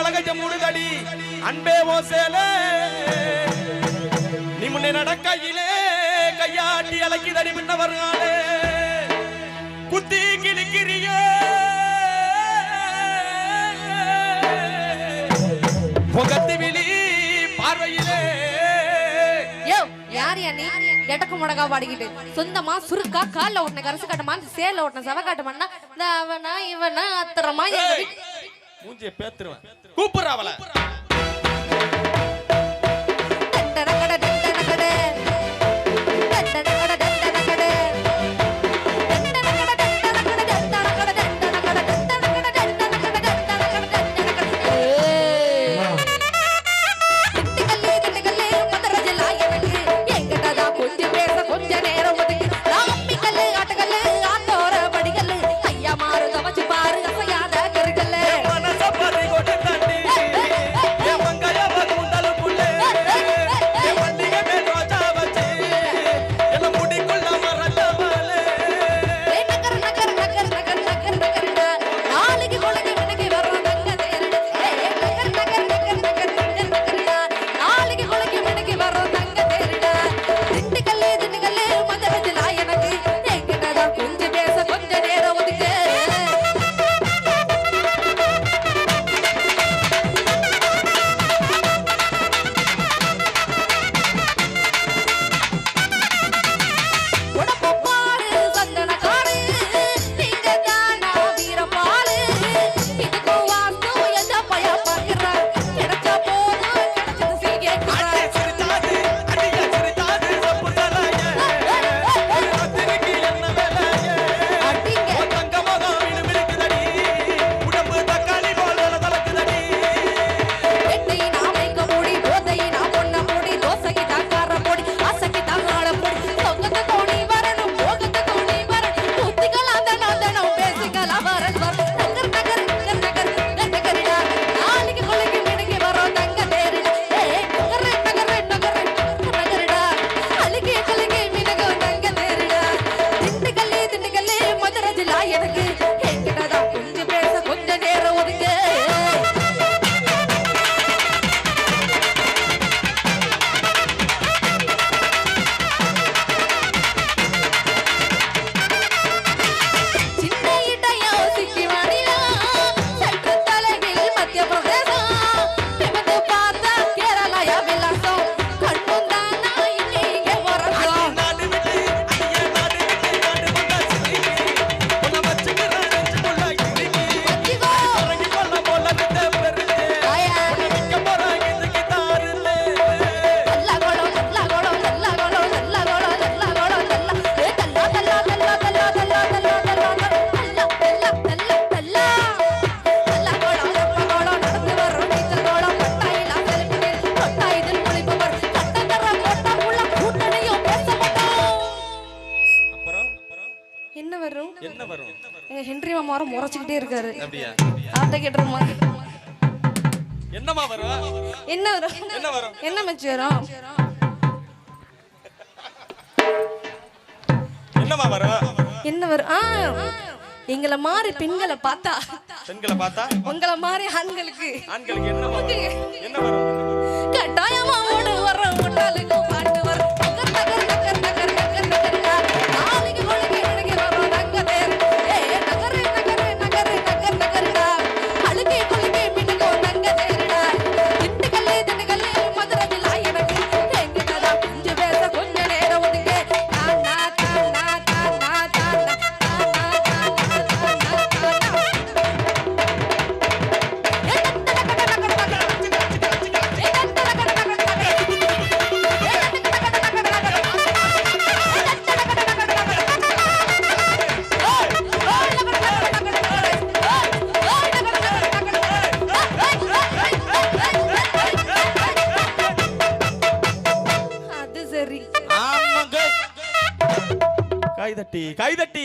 ఎలగజ ముడుగడి நீ முன்னே నిమ్మునే నడకయిలే కయ్యాటి ఎలకిదడి మిన్నవర్గాలే குத்தி கிழிக்கிறியே முகத்து விழி பார்வையிலே. யார் நீ? எட்டக்கு முடகா பாடிக்கிட்டு. சொந்தமா சுருக்கா கால ஓட்டின கரசு காட்டமா சேல ஓட்டின செவ காட்டமான்னா இந்த அவனா இவனா அத்தரமா மூஞ்சிய பேத்துருவேன். கூப்பிடுறாவல எங்க ஹென்றி மாமார முறைச்சிக்கிட்டே இருக்காரு. அவர்கிட்ட கேட்டுருமா என்னமா வரும்? என்ன வரும்? என்ன வரும்? என்ன மச்சி வரும்? என்னமா வரும்? என்ன வரும்? ஆ எங்களை மாதிரி பெண்களை பார்த்தா. பெண்களை பார்த்தா? உங்களை மாதிரி ஆண்களுக்கு. ஆண்களுக்கு என்ன தட்டி கைதட்டி.